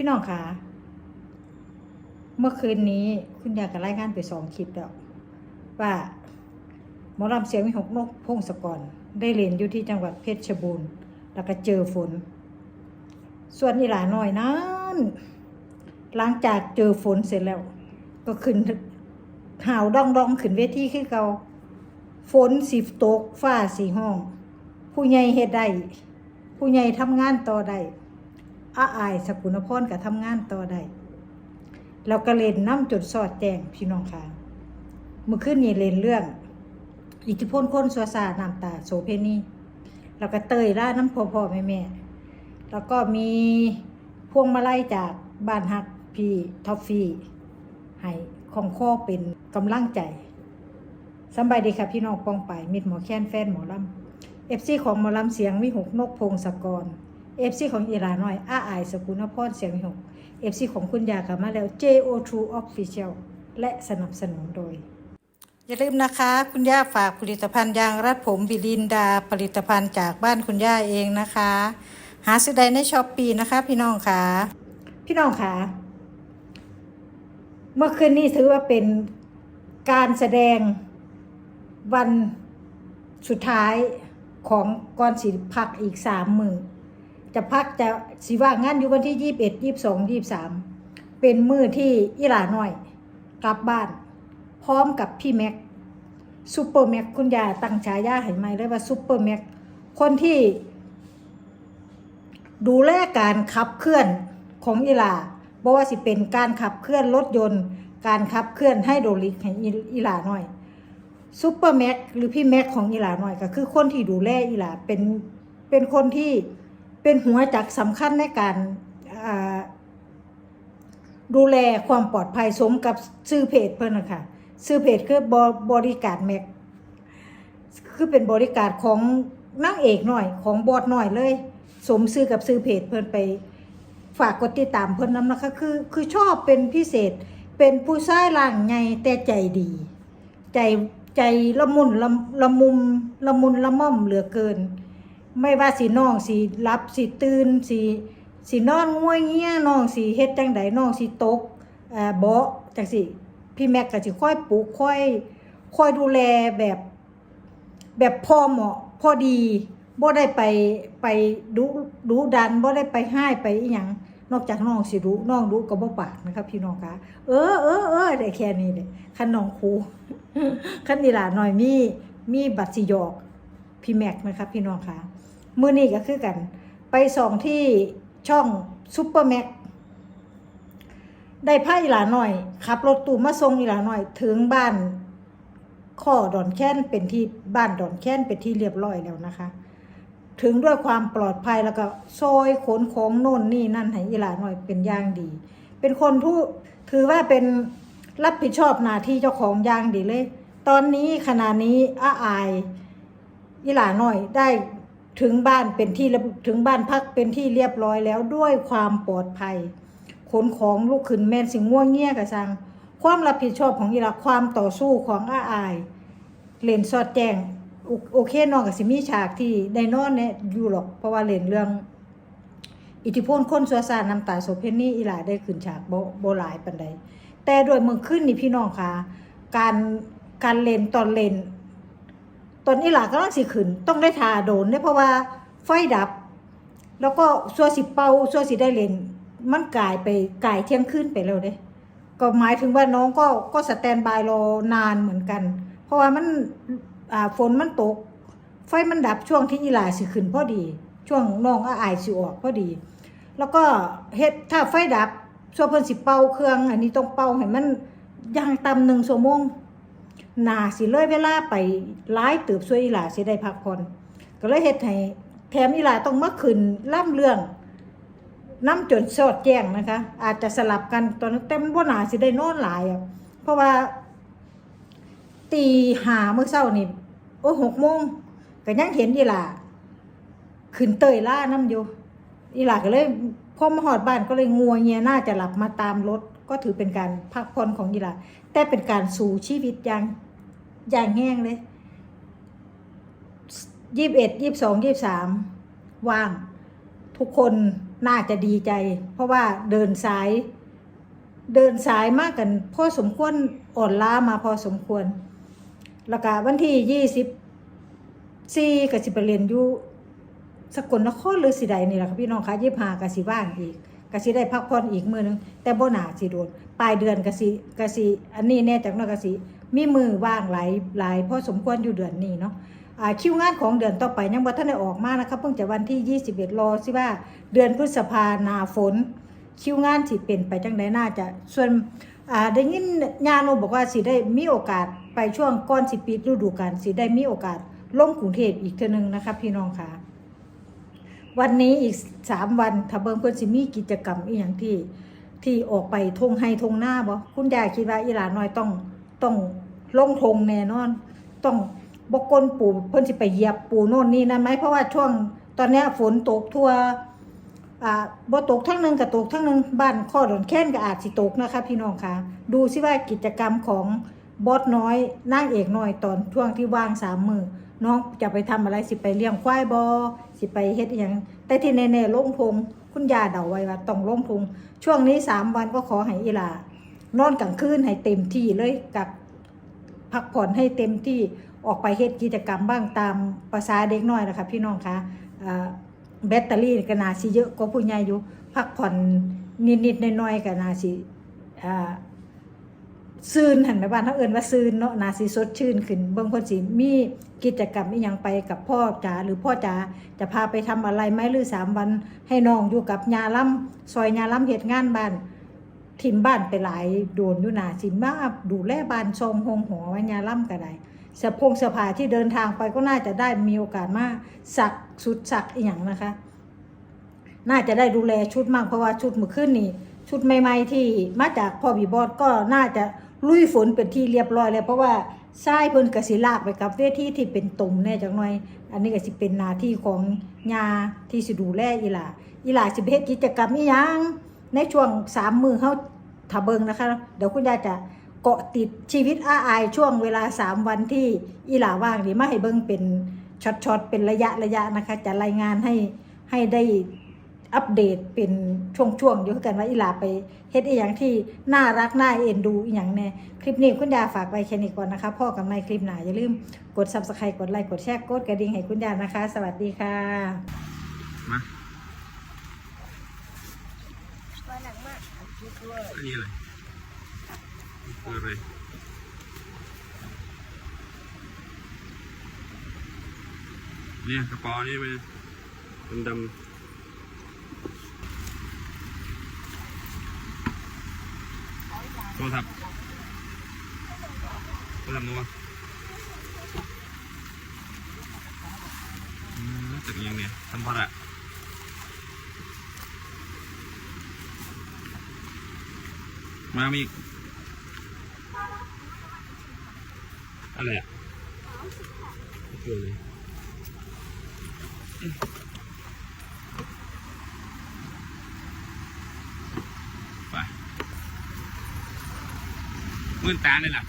พี่น้องคะเมื่อคืนนี้คุณยายก็รายงานไปสองคลิปแล้ว ว่าหมอลำเสียงวิหกนกพงศกรได้เรียนอยู่ที่จังหวัดเพชรบูรณ์แล้วก็เจอฝน ส่วนอีหลาน้อยนั้น หลังจากเจอฝนเสร็จแล้ว ก็ขึ้นห่าวดองดองขึ้นเวทีขึ้นเกาฝนสีตกฟ้าสีห้อง ผู้ใหญ่เฮ็ดได้ผู้ใหญ่ทำงานต่อได้ อาอายสกุลพรก็ทำงานต่อได้แล้วก็เล่นน้ำจดสอดแจงพี่น้องค่ะเมื่อคืนนี้เล่นเรื่อง อิทธิพลคนสัวซาน้ำตาโสเพณีแล้วก็เตยล่าน้ำพ่อพ่อแม่แม่แล้วก็มีพวงมาลัยจากบ้านฮักพี่ท็อฟฟี่ให้ของข้อเป็นกำลังใจสบายดีค่ะพี่น้องปองไปมิดหมอแค้นแฟนหมอลำเอฟซีของหมอลำเสียงวิหกนกพงศกร เอฟซีของอีหลาน้อยอาอายสกุลพรเสียงหกเอฟซีของคุณยากลับมาแล้ว JO2 Official และสนับสนุนโดย อย่าลืมนะคะ คุณย่าฝากผลิตภัณฑ์ยางรัดผมบิลินดา ผลิตภัณฑ์จากบ้านคุณย่าเองนะคะ หาซื้อได้ในช้อปปีนะคะพี่น้องค่ะ พี่น้องค่ะ เมื่อคืนนี้ถือว่าเป็นการแสดงวันสุดท้ายของกอนสิพักอีกสามมือ จะพักจะสิว่างงานอยู่วันที่ยี่สิบเอ็ดยี่สิบสองยี่สิบสามเป็นมือที่อีหลาน้อย กลับบ้าน พร้อมกับพี่แม็กซูเปอร์แม็กคุณยายตั้งฉายาให้ใหมเลยว่าซูเปอร์แม็กคนที่ดูแลการขับเคลื่อนของอีหลาบ่ว่าสิเป็นการขับเคลื่อนรถยนต์ การขับเคลื่อนไฮโดรลิกให้อีอีหลาหน่อยซูเปอร์แม็กหรือพี่แม็กของอีหลาหน่อยก็คือคนที่ดูแลอีหลาเป็นเป็นคนที่ เป็นหัวจักสำคัญในการดูแลความปลอดภัยสมกับซื้อเพจเพิ่นนะคะซื้อเพจคือบบริการแม็กคือเป็นบริการของนางเอกหน่อยของบอดหน่อยเลย สมซื้อกับซื้อเพจเพิ่นไปฝากกดติดตามเพิ่นน้ำนะคะคือคือชอบเป็นพิเศษเป็นผู้ชายร่างใหญ่แต่ใจดี ใจใจละมุนละละมุมละมุนละม่อมเหลือเกิน ไม่ว่าสิน้องสิรับสิตื่นสิสินอนง่วยเงี้ยน้องสิเฮ็ดจังใดน้องสิตกเอ่อเบาจังสิพี่แม็กก็สิค่อยปลูกค่อยค่อยดูแลแบบ แบบพอเหมาะพอดีบ่ได้ไปไปดูดูดันบ่ได้ไปให้ไปอีหยังนอกจากน้องสิรู้น้องรู้ก็บ่ปากนะครับ พี่น้องคะเออเออเออได้แค่นี้เลยคันน้องครูคันนี่ล่ะหน่อยมีมีบัตรสิหยอกพี่แม็กนะคะพี่น้องคะ มื้อนี้ก็คือกัน ไปส่องที่ช่องซุปเปอร์แม็กได้พาอีหลาหน่อยขับรถตู้มาส่งอีหลาหน่อย ถึงบ้านข้อดอนแค้นเป็นที่บ้านดอนแค้นเป็นที่เรียบร้อยแล้วนะคะ ถึงด้วยความปลอดภัยแล้วก็ซอยขนของโน่นนี่นั่นให้อีหลาหน่อยเป็นอย่างดี เป็นคนผู้ถือว่าเป็นรับผิดชอบหน้าที่เจ้าของอย่างดีเลย ตอนนี้ขณะนี้อาอายอีหลาหน่อยได้ ถึงบ้านเป็นที่ถึงบ้านพักเป็นที่เรียบร้อยแล้วด้วยความปลอดภัยขนของลูกขึ้นแม่นสิง่วงเงี้ยกะซังความรับผิดชอบของอีหลาความต่อสู้ของอาอายเล่นสอดแจ้งโอเคน้องกับสิมีฉากที่ได้นอนเนี่ยอยู่หรอก เพราะว่าเล่นเรื่อง อิทธิพลคนสัวซาน้ำตาโสเพนนี่อีหลาได้ขึ้นฉากโบบหลายปันใดแต่โดยเมืองขึ้นนี่พี่น้องค่ะ การการเล่นตอนเล่น ตอนนี้หลากำลังสิขึ้น ต้องได้ทาโดนเนี่ยเพราะว่าไฟดับ แล้วก็ซัวสิเป่าซัวสิได้เล่นมันกลายไปกลายเที่ยงคืนไปแล้วเด้ก็หมายถึงว่าน้องก็ก็สแตนบายรอนานเหมือนกัน เพราะว่ามันอ่าฝนมันตก ไฟมันดับช่วงที่อีหลาสิขึ้นพอดี ช่วงน้องอาอายสิออกพอดี แล้วก็เฮ็ดถ้าไฟดับช่วเพิ่นสิเป่าเครื่อง อันนี้ต้องเป่าให้มันย่างต่ำหนึ่งชั่วโมง นาสิเลยเวลาไปหลายติบช่วยอีหลาสิได้พักผ่อนก็เลยเฮ็ดให้แถมอีหลาต้องมาขึ้นล่ำเรื่องน้ำจนสอดแจ้งนะคะ อาจจะสลับกันตอนนั้นแต่มันบ่นาสิได้นอนหลายอะเพราะว่าตีหาเมื่อเช้านี่โอ้หกโมงก็ยังเห็นอีหลาขึ้นเตยล่าน้ำอยู่อีหลาก็เลยพอมาหอดบ้านก็เลยงัวเงียน่าจะหลับมาตามรถก็ถือเป็นการพักผ่อนของอีหลาแต่เป็นการสู่ชีวิตย่าง อย่างแห้งเลยยี่สิบเอ็ดยี่สิบสองยี่สิบสามว่าง ทุกคนน่าจะดีใจ เพราะว่าเดินสาย เดินสายมากกันพอสมควรอ่อนล้ามาพอสมควร แล้วก็วันที่ยี่สิบสี่ก็สิไปเรียนอยู่สกลนครหรือสิใดนี่แหละค่ะพี่น้องคะยี่ห้ากับสิว่างอีก กสิได้พักผ่อนอีกมือนึงแต่บ่หนาสิโดนปลายเดือนกสิกสิอันนี้แน่จากน้อยกสิมีมือว่างหลายหลายพอสมควรอยู่เดือนนี้เนาะอ่าคิวงานของเดือนต่อไปยังบ่ทันได้ออกมานะคะเพิ่งจะวันที่ 21 รอสิว่าเดือนพฤษภาหนาฝน คิวงานสิเป็นไปจังไดน่าจะส่วนอ่าได้ยินญาโนบอกว่าสิได้มีโอกาสไปช่วงก่อนสิปิดฤดูกาลสิได้มีโอกาสลงกรุงเทพอีกเทื่อนึงนะคะพี่น้องค่ะ วันนี้อีกสามวันถ้าเบิ่งเพิ่นสิมีกิจกรรมอีหยังที่ที่ออกไปทงให้ทงหน้าบ่คุณยายคิดว่าอีหลาน้อยต้องต้องลงทงแน่นอน ต้องบกกลปูเพิ่นสิไปเหยียบปูโน่นนี่นั่นไหมเพราะว่าช่วงตอนนี้ฝนตกทั่วอ่าบ่ตกทั้งนึงกับตกทั้งนึงบ้านข้อดอนแค้นก็อาจสิตกนะคะพี่น้องคะดูสิว่ากิจกรรมของบอสน้อยนางเอกน้อยตอนช่วงที่ว่างสามมือน้องจะไปทำอะไรสิไปเลี้ยงควายบอ สิไปเฮ็ดอหยังแต่ที่แน่ๆลงพงคุณยาเดาไว้ว่าต้องลงพงช่วงนี้สามวันก็ขอให้อีหลานอนกลางคืนให้เต็มที่เลยกับพักผ่อนให้เต็มที่ออกไปเฮ็ดกิจกรรมบ้างตามภาษาเด็กน้อยนะคะพี่น้องคะแบตเตอรี่ก็น่าสิเยอะกว่าผู้ใหญ่อยู่พักผ่อนนิดๆน้อยๆก็น่าสิอ่า ซืนหันไปบ้านเขาเอินว่าซืนเนาะนาสิสดชื่นขึ้นเบิ่งคนสิมีกิจกรรมอีหยังไปกับพ่อจ๋าหรือพ่อจ๋าจะพาไปทำอะไรไหมหรือสามวันให้น้องอยู่กับยาล่ำซอยยาล่ำเฮ็ดงานบ้านทิมบ้านไปหลายโดนอยู่นาสิมาดูแลบ้านชมหงหัวว้ยาล่ำก็ได้เสพงเสภาที่เดินทางไปก็น่าจะได้มีโอกาสมาสักสุดสักอีหยังนะคะ น่าจะได้ดูแลชุดมากเพราะว่าชุดเมื่อคืนนี่ ชุดใหม่ ๆ ที่มาจากพ่อบีบอสก็น่าจะ ลุยฝนเป็นที่เรียบร้อยแล้วเพราะว่าทรายเพิ่นกสิลากไปกับเวทีที่เป็นตุ่มแน่จังหน่อย อันนี้ก็สิเป็นหน้าที่ของยาที่สิดูแลอีหลาอีหลาสิไปเฮ็ดกิจกรรมอีหยังในช่วงสามมือเขาถ้าเบิงนะคะ เดี๋ยวคุณยายจะเกาะติดชีวิตอาอายช่วงเวลาสามวันที่อีหลาว่างนี่มาให้เบิงเป็นช็อตๆเป็นระยะระยะนะคะ จะรายงานให้ให้ได้ อัปเดตเป็นช่วงๆอยู่คือกันว่าอีหลาไปเฮ็ดอีหยังที่น่ารักน่าเอ็นดูอีหยังแน่คลิปนี้คุณยาฝากไว้แค่นี้ก่อนนะคะพ่อกับในคลิปหน้าอย่าลืมกด subscribe กดไลค์กดแชร์กดกระดิ่งให้คุณยานะคะ สวัสดีค่ะมาตัวหนักมากอันนี้อะไรคืออะไรเนี่ยกระป๋านี่มันดำๆ โทรศัพท์โทรศัพท์นัวอืมตึกยังเนี่ยทำพอละมามีอะไรอะไม่เจอเลย มื่นตาเลยล่ะ